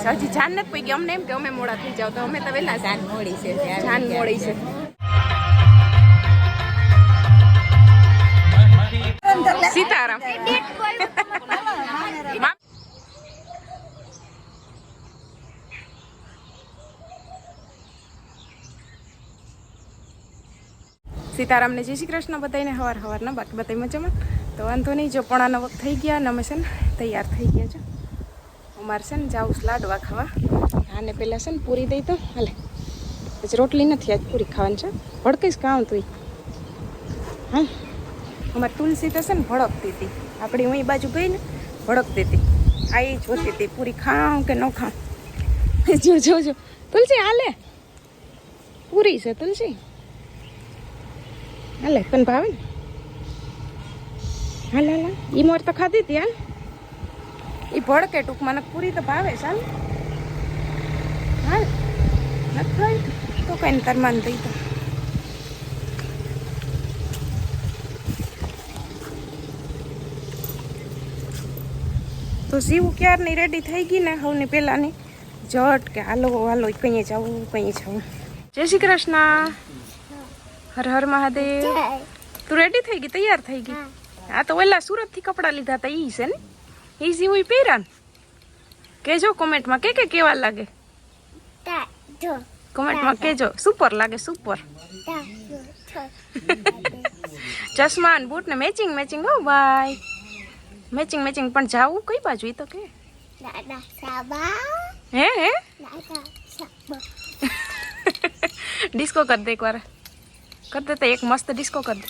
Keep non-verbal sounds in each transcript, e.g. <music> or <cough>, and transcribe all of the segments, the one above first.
હજી જાન નથી પડી અમને એમ કે અમે મોડા થઈ જાવ તો અમે તો વહેલા જાન મોડી છે. જાન મોડી છે. સીતારામ. સીતારામને જય શ્રી કૃષ્ણ બધાને હવાર હવારના બાકી બધા મજામાં? તો વાંધો નહીં, જો પોણા વખત થઈ ગયા ને છે ને તૈયાર થઈ ગયા છો. અમારે છે ને જાઉં લાડવા ખાવા. આને પહેલાં છે ને પૂરી દઈ તો હાલે. પછી રોટલી નથી આજ પૂરી ખાવાની છે. ભડકીશ કામ તું હા. અમારે તુલસી તો છે ને ભડકતી હતી. આપણી હું બાજુ ગઈ ને, ભડકતી હતી. આ એ જોતી હતી, પૂરી ખાઉં કે ન ખાઉં? જો જો જો. તુલસી, હાલે. પૂરી છે તુલસી. હાલે પણ ભાવે ને? હાલ હાલ. ઈ મોર તો ખાધી હતી, હાલ. ઈ ભડકે ટૂંકમાં પૂરી તો ભાવે ચાલ. હાલ. નથી તો કઈ તાર માન દઈ તો તો શિવ ક્યારની રેડી થઈ ગઈ ને હવની પહેલાંની જટ કે હાલો હાલો કંઈ જવું કંઈ જવું જય શ્રી કૃષ્ણ. હર હર મહાદેવ. તું રેડી થઈ ગઈ? તૈયાર થઈ ગઈ? આ તો ઓલા સુરતથી કપડાં લીધા હતા ઈ છે ને? ઈ સીવું પહેરાન કેજો કોમેન્ટમાં કે કે કેવા લાગે? કોમેન્ટમાં કેજો. સુપર લાગે સુપર. ચશ્મા અને બૂટ ને મેચિંગ મેચિંગ હો ભાઈ. મેચિંગ મેચિંગ પણ જાવું? કઈ બાજુ એ તો કે? હે હે? ડિસ્કો કર દે એકવાર કર દે તો એક મસ્ત ડિસ્કો કર દે.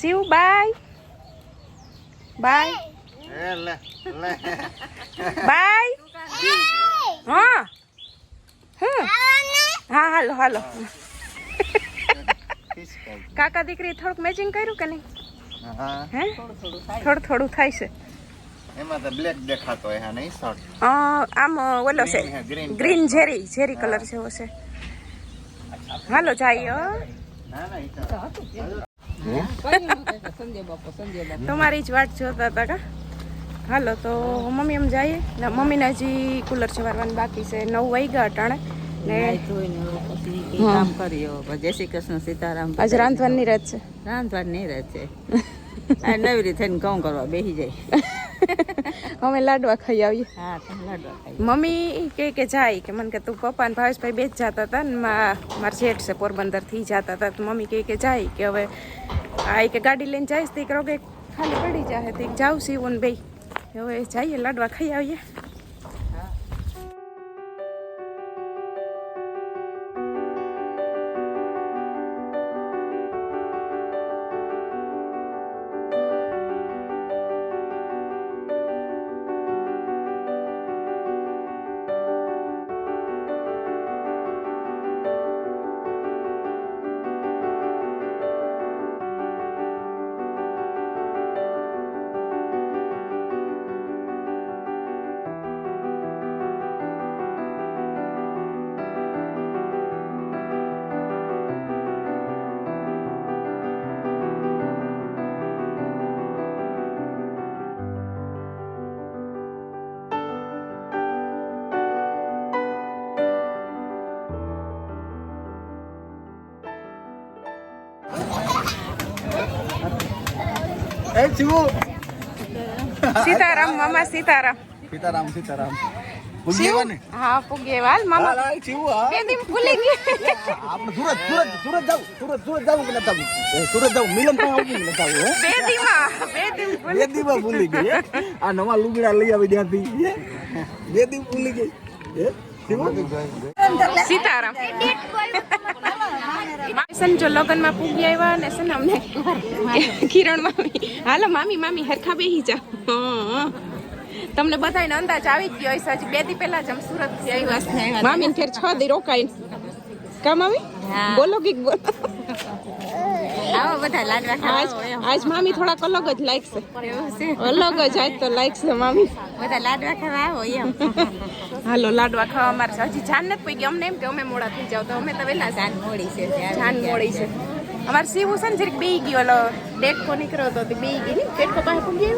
શિવ બાય બાય લે લે બાય હા હા હા હાલો હાલો. કાકા દીકરી થોડુંક મેચિંગ કર્યું કે નહીં? હે. થોડું થોડું થાય છે. એમાં તો બ્લેક દેખાતો હોય હા નહીં શર્ટ અ, આમ ઓલો છે. ગ્રીન ઝેરી ઝેરી કલર જેવો છે. હાલો જાય <laughs> તમારી જ વાત જોતા હતા કા? હાલો તો મમ્મી એમ જઈએ ને મમ્મીને હજી કુલર છવારવાનું બાકી છે. નવ વાગ્યા અટાણે. ને નાઈ પછી કામ કર્યો જય શ્રી કૃષ્ણ સીતારામ આજે રાંધવાની રાત છે. રાંધવાની રાત છે. નવી રીતે થઈને ઘઉં કરવા બેસી જાય. <laughs> <laughs> અમે લાડવા ખાઈ આવીએ. હા લાડવા ખાઈ મમ્મી કે કે જાય કે મને કે તું પપ્પા ને ભાવેશભાઈ બે જ જતા હતા ને મા મારા જેઠ છે પોરબંદરથી જતા હતા. તો મમ્મી કે કે જાય કે હવે આ કે ગાડી લઈને જઈશ તે કરો કે ખાલી પડી જાય તે જાઉં સીવું ને બે હવે જઈએ લાડવા ખાઈ આવીએ. એ ચીવું સીતારામ મામા સીતારામ. સીતારામ સીતારામ. શિવ? હા મામા. હા બે ભૂલી ગઈ. આપણે સુરત સુરત સુરત જાવ સુરત સુરત જાવ કે નતા સુરત જાવ મિલન પાસે આવું કે નતા આવું હે? બે બે બે ભૂલી ગઈ હે? આ નવા લુગડા લઈ આવી ત્યાંથી હે? બે દી ભૂલી ગઈ હે? ચીવું? સીતારામ. સન જો લગનમાં પૂગી આવ્યા ને છે અમને કિરણ મામી, હાલો મામી મામી, હરખા બેહી જા. તમને બધાને અંદાજ આવી ગયો હશે, હજી બે દી પહેલા જ અમે સુરતથી આવ્યા મામી ફેર છ દી રોકાઈ કા મામી હા. બોલો કીક બોલો. આવો બધા લાડવા આજ ખાવા આજ મામી થોડાક અલગ જ લાઈક છે. અલગ જ આજ તો લાગશે મામી. બધા લાડવા ખાવા આવો એમ. હાલો લાડવા ખાવા અમારે હજી જાન નથી પડી અમને એમ કે અમે મોડા થઈ જાવ તો અમે તો વહેલા જાન મોડી છે. જાન મોડી છે. અમારે સીવું છે ને જરીક બેઈ ગયો. ઓલો ડેટકો નીકળ્યો હતો બે ગઈ ને. ડેટકો પાસે પૂગી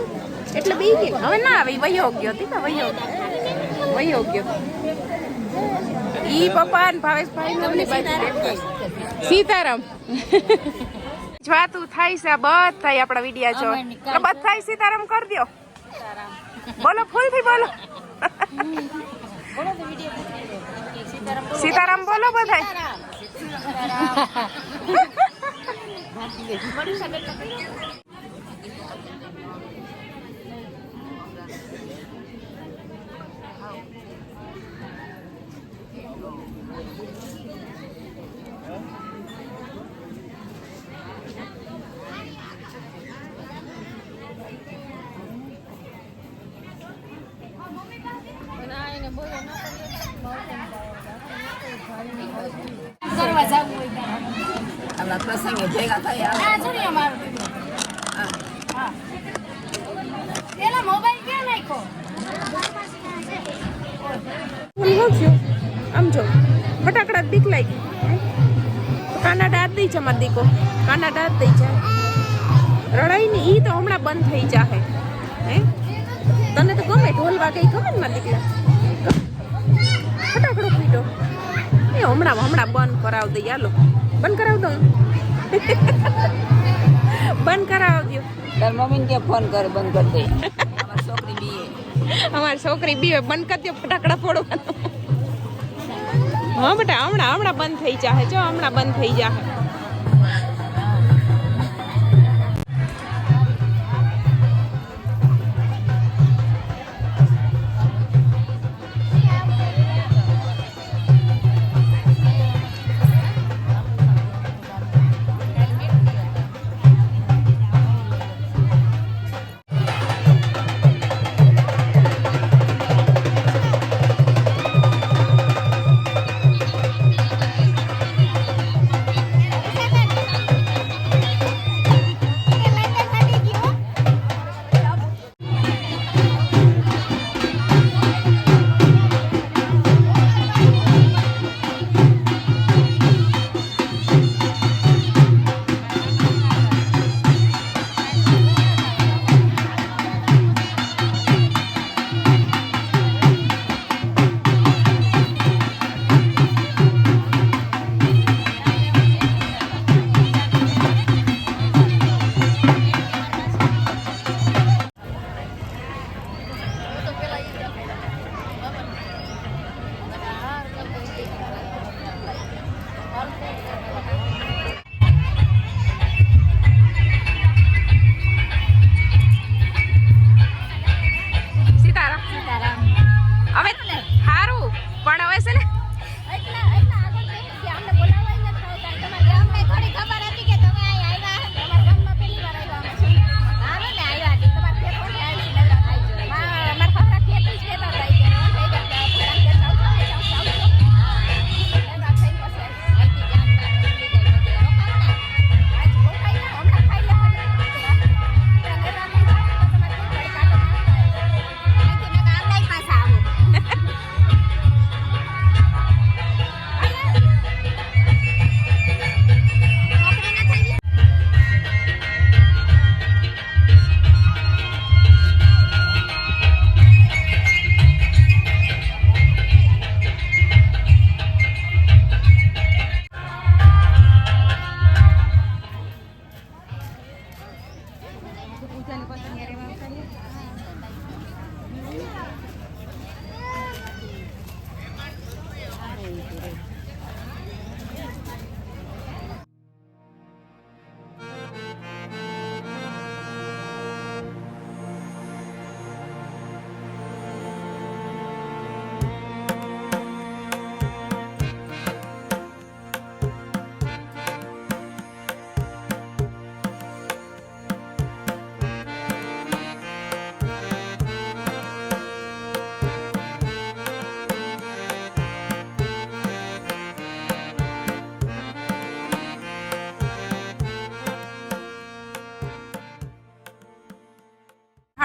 એટલે બેઈ ગઈ. હવે ના આવી વયો ગયો તી વયો ગયો. વયો ગયો ઈ પપ્પા ને ભાવેશભાઈ ને બાજુ. સીતારામ <laughs> વાતું થાય છે બધ થાય આપણા વિડિયા જો. બધ થાય સીતારામ કરી દો બોલો ફૂલથી બોલો. સીતારામ બોલો. બધાય <laughs> આપણા પ્રસંગે ભેગા થયા. ફૂલ હોગ્યું આમ જો ફટાકડા બીક લાગી. કાના દાંત દઈ છે માર દીકો. કાના દઈ જાય રડાઈ ની ઈ તો હમણાં બંધ થઈ જાહે. હે? તને તો ગમે ઢોલ વાગે ગમે ને માર દીકરા? ફટાકડો પીટો એ હમણાં હમણાં બંધ કરાવ દઈ હાલો. બંધ કરાવ દઉં. <laughs> બંધ કરાવ દઉં. તાર મમ્મીને કે ફોન કર બંધ કર દે. <laughs> અમારી છોકરી બીએ અમારી છોકરી બીએ બંધ કર દે ફટાકડા ફોડવાનું. <laughs> હા બેટા હમણાં હમણાં બંધ થઈ જાહે. જો હમણાં બંધ થઈ જાહે.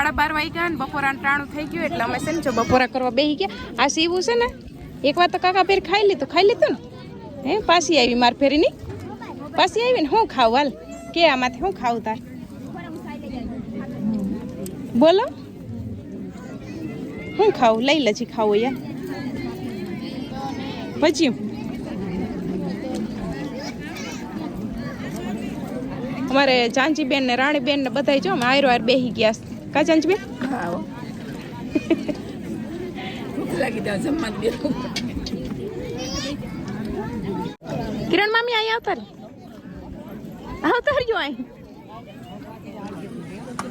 સાડા બાર વાગ્યા ને બપોરા ટાણું થઈ ગયું એટલે અમે છે ને જો બપોરા કરવા બેસી ગયા. આ સીવું છે ને, એક તો કાકા ફેર ખાઈ લીધું ખાઈ લીધું ને? હે, પાછી આવી માર ફેરીની? પાછી આવી ને, હું ખાવું હાલ. કે આમાંથી હું ખાવું તાર? બોલો. હું ખાવું લઈ લજી ખાવું યાર પછી અમારે ચાંચીબેન ને રાણીબેન ને બધા જો આયરો આયર બેહી ગયા કા ચાંચીબેન લાગી દે જમવા દે કિરણ મામી અહીં આવતા રે આવતા રહ્યો અહીં.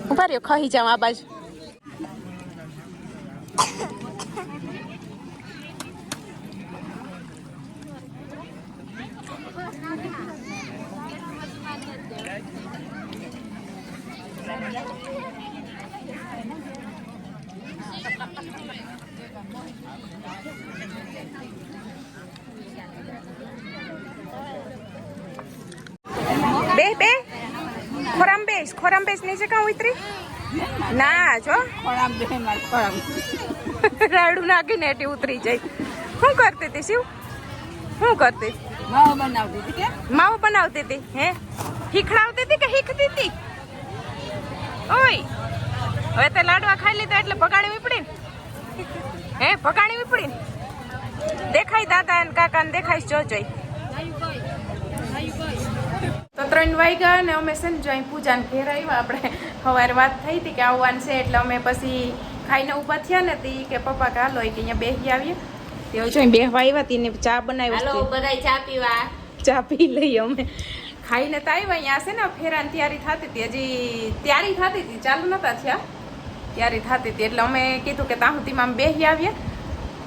ઊભા રહ્યો ખાઈ જાવ આ બાજુ. બે બે. ખોરામ બેસ ખોરામ બેસ. નીચે કાં ઉતરી? ના જો. ખોરામ બે માર ખોરામ. રાડું નાખીને એટી ઉતરી જાય શું કરતી હતી શિવ? શું કરતી? માવો બનાવતી હતી કે? માવો બનાવતી હતી હે? હીખડાવતી હતી કે હીખતી હતી? ઓય. હવે તે લાડવા ખાઈ લીધા એટલે વીપડી ને હે પકાણી વીપડી દેખાય દાદા અને કાકા ને દેખાય જો જોઈ તો ત્રણ વાગ્યા અને અમે છે ને જો અહીં પૂજાને ઘેર આવ્યા. આપણે સવારે વાત થઈ હતી કે આવવાનું છે એટલે અમે પછી ખાઈને ઊભા થયા ને તી કે પપ્પા કે હાલો એ કે અહીંયા બેસી આવીએ. તે જો અહીં બેહવા આવ્યા તી ને ચા બનાવી હાલો બધાય ચા પીવા. ચા પી લઈએ અમે. ખાઈને તો આવ્યા. અહીંયા છે ને ફેરાની તૈયારી થતી હતી. હજી તૈયારી થતી હતી ચાલુ નતા થયા. તૈયારી થતી હતી. એટલે અમે કીધું કે ત્યાં સુધીમાં અમે બેસી આવીએ.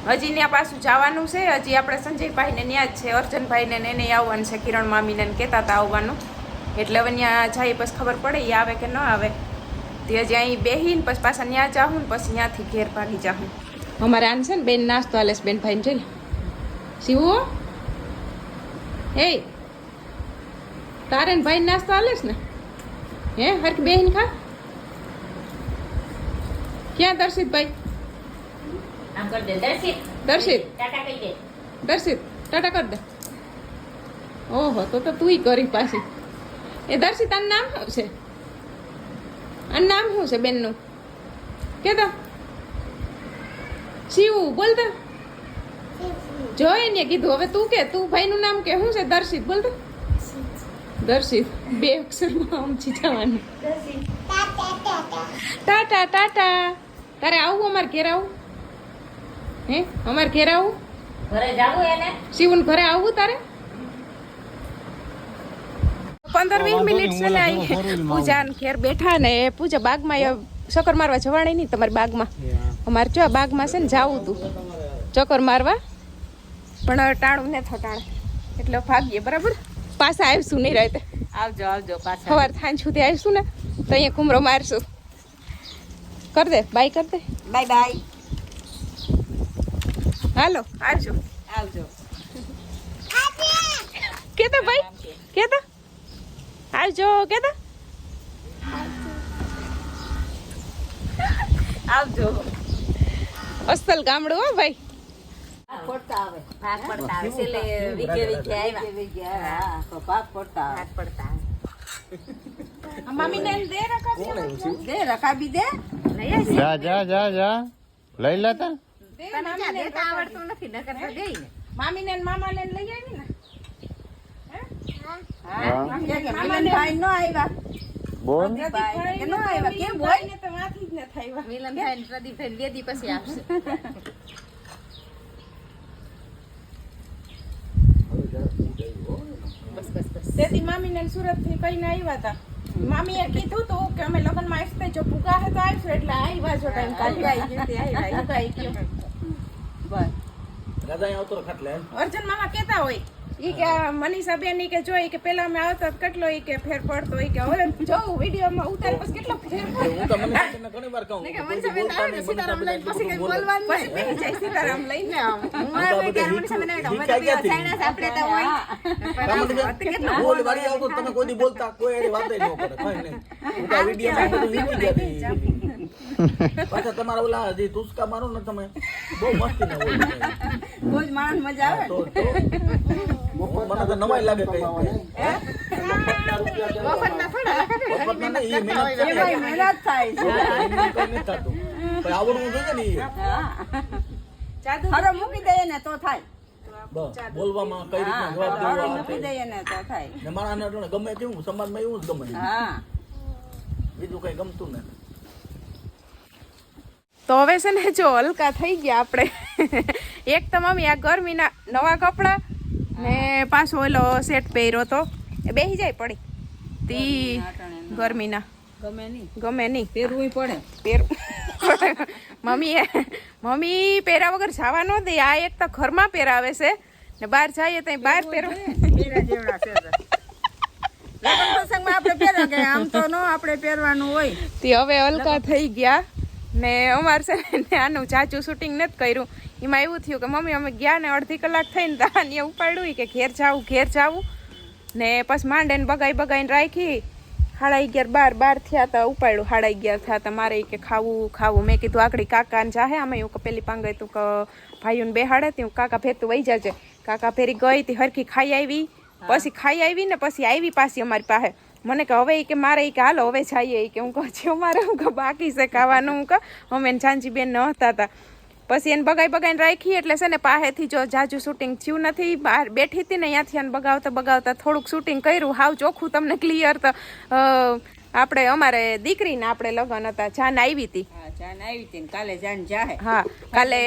હજી ત્યાં પાછું જવાનું છે. હજી આપણે સંજયભાઈને ત્યાં જ છે. અર્જનભાઈને ને એને આવવાનું છે. કિરણ મામીને કહેતા હતા આવવાનું. એટલે હવે ત્યાં જઈએ પછી ખબર પડે એ આવે કે ન આવે. તે હજી અહીં બેહીને પછી પાછા ત્યાં જાઉં ને પછી ત્યાંથી ઘેર ભાગી જાઉં અમારે આમ છે ને બેન નાસ્તો આલે બેન ભાઈને જોઈ લે. શિવો? હે તારે ભાઈ નાસ્તો હાલેસ ને? હે, હરખ બેહીન ખા. ક્યાં દર્શિત ભાઈ? આમ કર દે. દર્શિત. દર્શિત. ટાટા કહી દે. દર્શિત. ટાટા કર દે. ઓહો તો તો તુંય કરી પાછી. એ દર્શિત આનું નામ શું છે? આનું નામ શું છે બેનનું? કે તો. શિવ બોલ તો. જોઈ ને કીધું. હવે તું કે તું ભાઈનું નામ કે શું છે? દર્શિત બોલ તો. દર્શિત. બે અક્ષરમાં આમ ચીચાવાનું ટાટા ટાટા. તારે આવું અમારે ઘેર આવું? હે? અમારે ઘેર આવું? ઘરે જાવું એને? શિવન ઘરે આવવું તારે? પંદર વીસ મિનિટ છે ને અહીં પૂજા ને ઘેર બેઠા ને એ પૂજા બાગમાં ચક્કર મારવા જવાણી નહીં તમારી બાગમાં. અમારે જો આ બાગમાં છે ને જાવું તું. ચક્કર મારવા. પણ હવે ટાણું ને થટાણે એટલે ભાગીએ બરાબર? પાછા આવીશું નહીં રહેતે આવજો આવજો પાછા. સવાર સાંજ સુધી આવીશું ને તો અહીંયા કુમરો મારશું. કર દે બાય કર દે. Bye bye. હાલો. આવજો. આવજો. કેતા ભાઈ? કેતા આવજો કેતા આવજો. અસલ ગામડું હો ભાઈ. પડતા આવે. ભાગ પડતા આવે. છેલ્લે વીકે વીકે આવ્યા. હા તો ભાગ પડતા આવે. ભાગ પડતા આવે. મમ્મી ને દે રકાબી દે રકાબી જા જા જા જા. લઈ લેતા તને દેતા આવડતું નથી નકર તો દેઈ મામી ને. મામા ને લઈ આવી ને. હા? મિલનભાઈ નો આવ્યા બોલ. ભાઈ કે નો આવ્યા કેમ હોય ને તો માથી જ ને થાય મિલનભાઈ ને પ્રદીપભાઈ પછી આવશે. <laughs> બસ બસ બસ. તેથી મામી ને સુરતથી કઈ આવ્યા હતા મામી એ કીધું તું કે અમે લગ્નમાં આવીશું જો ભૂકા હે તો આવીશું એટલે આવ્યા જો ટાઈમ કાઢી. ગયો. બસ. દાદા આવતો ખાટલે અર્જુન મામા કેતા હોય ઈ કે આ મનીષા બેન ઈ કે જોઈ કે પેલા અમે આવતા કેટલો ઈ કે ફેર પડતો ઈ કે હવે જોઉં વીડિયો માં ઉતાર પછી કેટલો ફેર પડે. હું તો મને તને ઘણી વાર કહું. કે મનીષા બેન આવે ને સીતારામ લઈને પછી એટલું બોલવાનું પછી બેહી જાય સીતારામ લઈને. હું તો આ બધા હિચુ- હિચકા ક્યાંથી? હું. ઓલી વાડી આવતો તો તમે કોઈ દી બોલતા કોઈ એની વાત ન કરે કઈ નહીં. હું તો આ વિડીયોમાં બધું હિચકી જતી. પાછા તમારા ઓલા જે તુસ્કા મારો ને તમે બહુ મસ્તી ના બોલ બહુ જ માણસ મજા આવે તો તો મને તો નવાઈ લાગે કઈ. મફતના નહીં, એ મહેનત છે. એમાંય મહેનત થાય. છે એમને કઈ નથી થતું. પણ આવડવું જોઈએ ને ઈ. મૂકી દઈએ ને તો થાય. બોલવામાં કઈ રીતના જવાબ ખરો મૂકી તે. ને તો થાય. ને માણસને ગમે તેવું સમાજમાં એવું જ ગમે હા. બીજું કઈ ગમતું નથી. તો હવે છે ને જો હલકા થઈ ગયા આપણે. એક તો મમ્મી આ ગરમીના નવા કપડાં ને પાછો ઓલો સેટ પહેર્યો તો. એ બેસી જાય પડી. તી ગરમીના. ગમે નહીં. ગમે નહીં. પહેરવું પડે. પહેરવું <laughs> મમ્મી મમ્મી પહેરા વગર જવા ન દે. આ એક તો ઘરમાં પહેરાવે છે. ને બહાર જઈએ તો બહાર પહેરવા પ્રસંગમાં આપણે પહેરવા કે આમ તો ન આપણે પહેરવાનું હોય. તે હવે અલકા થઈ ગયા. ને અમારે છે ને આનું ચાચું શૂટિંગ નથી કર્યું. એમાં એવું થયું કે મમ્મી અમે ગયા ને અડધી કલાક થઈને તાને ઉપાડ્યું કે ઘેર જાવું ઘેર જાવું. ને પછી માંડે ને બગાઈ બગાઈને રાખી. સાડા અગિયાર બાર બાર થયા તા ઉપાડ્યું. સાડા અગિયાર થયા તા મારે કે ખાવું ખાવું. મેં કીધું આકડી કાકા ને જાહે અમે. એવું કે પેલી પાંગે તું કે ભાઈઓને બેહાડે તું. કાકા ફેરતું વહી જાજે. કાકા ફેરી ગઈ તી હરખી ખાઈ આવી. પછી ખાઈ આવી ને પછી આવી પાછી અમારી પાસે. મને કે હવે કે મારે કે હાલો હવે જઈએ. કે હું કહું છું મારે હું કે બાકી છે ખાવાનું. હું કે અમે ને જાનજી બેન ન હતા તા. પછી એને બગાઈ બગાઈને રાખી એટલે છે ને પાસેથી જો જાજુ શૂટિંગ થયું નથી બહાર બેઠી હતી ને ત્યાંથી એને બગાવતા બગાવતા થોડુંક શૂટિંગ કર્યું હાવ ચોખ્ખું તમને ક્લિયર તો આપણે અમારે દીકરીને આપણે લગ્ન હતા જાન આવી હતી. જાન આવી હતી ને કાલે જાન જાહે. હા કાલે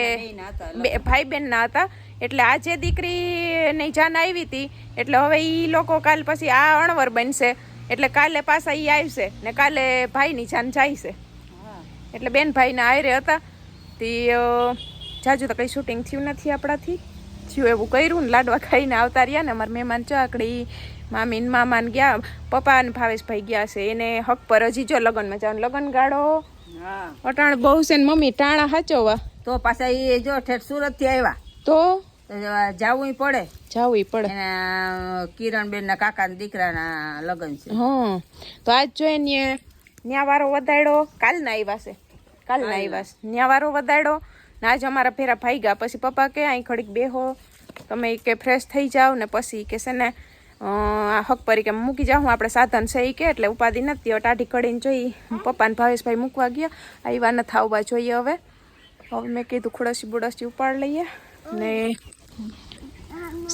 ભાઈ બેન ના હતા એટલે આજે દીકરીની જાન આવી હતી એટલે હવે એ લોકો કાલ પછી આ અણવર બનશે એટલે કાલે પાછા એ આવશે ને કાલે ભાઈની જાન જાય છે હા. એટલે બેન ભાઈના આયરે હતા તે જાજુ તો કંઈ શૂટિંગ થયું નથી આપણાથી. થયું એવું કર્યું ને લાડવા ખાઈને આવતા રહ્યા ને અમારા મહેમાન ચાકડી મામીન મામાન મામા ગયા પપ્પા અને ભાવેશભાઈ ગયા છે. એને હક પર હજી જો લગ્નમાં જવાનું લગ્ન ગાળો. અટાણ બહુ છે ને મમ્મી ટાણા હાચવવા. તો પાછા એ જો ઠેઠ સુરતથી આવ્યા તો જવું પડે. જવું પડે. કિરણબેન ના કાકા ના દીકરાના લગ્ન છે. હા. તો આજ જોઈએ ને ન્યા વારો વધાડ્યો કાલના આવ્યા છે. કાલના આવ્યા છે ન્યા વારો વધાડો ને આજ અમારા ફેરા ભાઈ ગયા પછી પપ્પા કે અહીં ઘડીક બેહો. તમે કે ફ્રેશ થઈ જાઓ ને પછી કે છે ને આ હક પરી કે મૂકી જાઉં. આપણે સાધન છે એ કે એટલે ઉપાધિ નથી. ટાઢી કડીને જોઈ પપ્પાને ભાવેશભાઈ મૂકવા ગયા. આવ્યા ન આવવા જોઈએ હવે. હવે મેં કીધું ખુડસી બુડસી ઉપાડ લઈએ. ને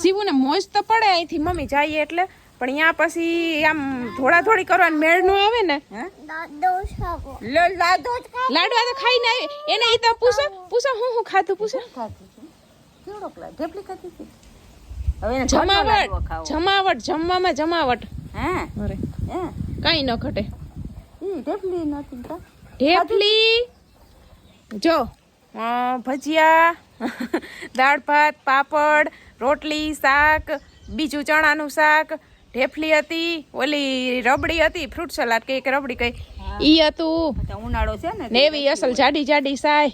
સીવું ને મોજ તો પડે અહીંથી. મમ્મી જઈએ એટલે પણ અહીંયા પછી આમ થોડા થોડી કરવાનું મેળ નો આવે ને? લાડવા તો ખાઈ ને એને એ તો પૂછો પૂછો હું હું ખાધું પૂછો. જમાવટ જમાવટ જમવામાં જમાવટ. હે? કઈ હે? કાંઈ ન ઘટે. ઢેફલી જો. ભજીયા દાળ ભાત પાપડ રોટલી શાક બીજું ચણાનું શાક ઢેફલી હતી ઓલી રબડી હતી ફ્રૂટ સલાડ કે એક રબડી કઈ. ઈ હતું. ઉનાળો છે ને ને એવી અસલ જાડી જાડી સાય.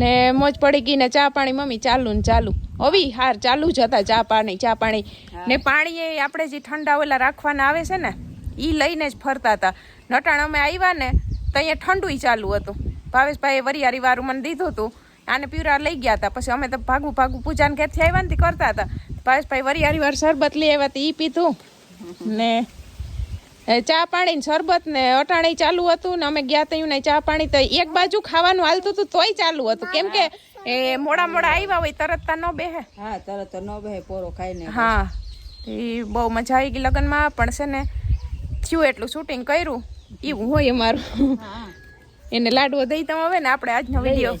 ને મોજ પડી ગઈ ને ચા પાણી મમ્મી ચાલુ ને ચાલુ. અવી હાર ચાલુ જ હતા ચા પાણી ચા પાણી. ને પાણી એ આપણે જે ઠંડા ઓલા રાખવાના આવે છે ને ઈ લઈને જ ફરતા હતા. નટાણ અમે આવ્યા ને તો અહીંયા ઠંડુય ચાલુ હતું. ભાવેશભાઈએ વરિયારી વારું મને દીધું હતું. આને પીવરા લઈ ગયા હતા. પછી અમે તો ભાગું ભાગું પૂજાને ઘેરથી આવ્યા ને કરતા હતા. ભાવેશભાઈ વરિયારી વાર શરબત લઈ આવ્યા એ પીધું. ને એ ચા પાણી શરબત ને અટાણી ચાલુ હતું ને અમે ગયા ત્યાં ને ચા પાણી તો એક બાજુ ખાવાનું હાલતું હતું તોય ચાલુ હતું. કેમ કે એ મોડા મોડા આવ્યા હોય તરત તા ન બેહે. હા તરત તો ન બે પોરો ખાઈને હા એ બહુ મજા આવી ગઈ લગ્નમાં પણ છે ને થયું એટલું શૂટિંગ કર્યું. એવું હોય અમારું. એને લાડવો દઈ તમે હવે ને આપણે આજનો વીડિયો.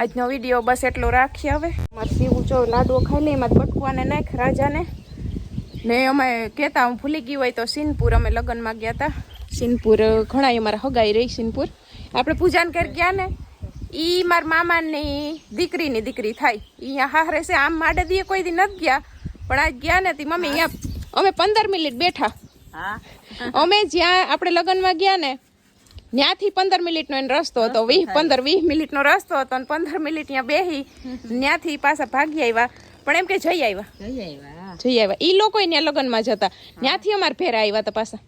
આજનો વીડિયો બસ એટલો રાખીએ હવે. અમારે સીવું જો લાડવો ખાઈ લઈએ એમાં બટકુઆને નાખ રાજાને. ને અમે કહેતા હું ભૂલી ગઈ હોય તો સિનપુર અમે લગ્નમાં ગયા હતા સિનપુર ઘણા અમારા હગાઈ રહી સિનપુર. આપણે પૂજાન કરી ગયા ને ઈ મારા મામાની દીકરીની દીકરી થાય. એ અહીંયા હારે છે આમ માડે દીએ કોઈ દી નથી ગયા. પણ આજ ગયા ને તી મમ્મી અહીંયા અમે પંદર મિનિટ બેઠા. હા. અમે જ્યાં આપણે લગ્નમાં ગયા ને ત્યાંથી પંદર મિનિટનો એનો રસ્તો હતો વીસ પંદર વીસ મિનિટનો રસ્તો હતો અને પંદર મિનિટ ત્યાં બેહી ત્યાંથી પાછા ભાગી આવ્યા. પણ એમ કે જઈ આવ્યા. જઈ આવ્યા. જઈ આવ્યા. ઈ લોકો ત્યાં લગ્નમાં જતા. ત્યાંથી અમારે ફેરા આવ્યા હતા પાછા.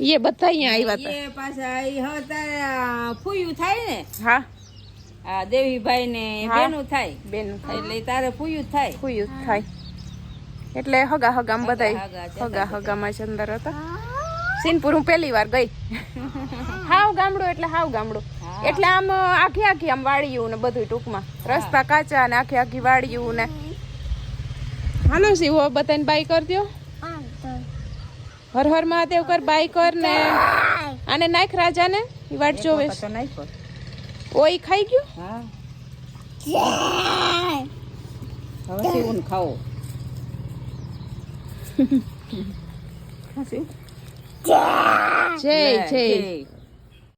એ બધા અહીંયા આવ્યા હતા. પાછા ફૂયું થાય ને? હા. આ દેવીભાઈ ને બેનું થાય. બેન થાય. એટલે તારે ફૂયું થાય. ફૂયું થાય. એટલે હગા હગામ બધા હગા, હગા હગામાં જ અંદર હતા. સિનપુર હું પહેલી વાર ગઈ. હાવ ગામડું એટલે હાવ ગામડું. એટલે આમ આખી આખી આમ વાળ્યું ને બધું ટૂંકમાં. રસ્તા કાચા ને આખી આખી વાળ્યું ને. હાલો શિવો બતાવીને બાય કર દ્યો. હર હર મહાદેવ કર બાય કર ને. આને નાખ રાજા ને ઈ વાટ જોવે. ઓય ખાઈ ગયું? હા. હવે સીવું <laughs> ખાવો જય જય જય.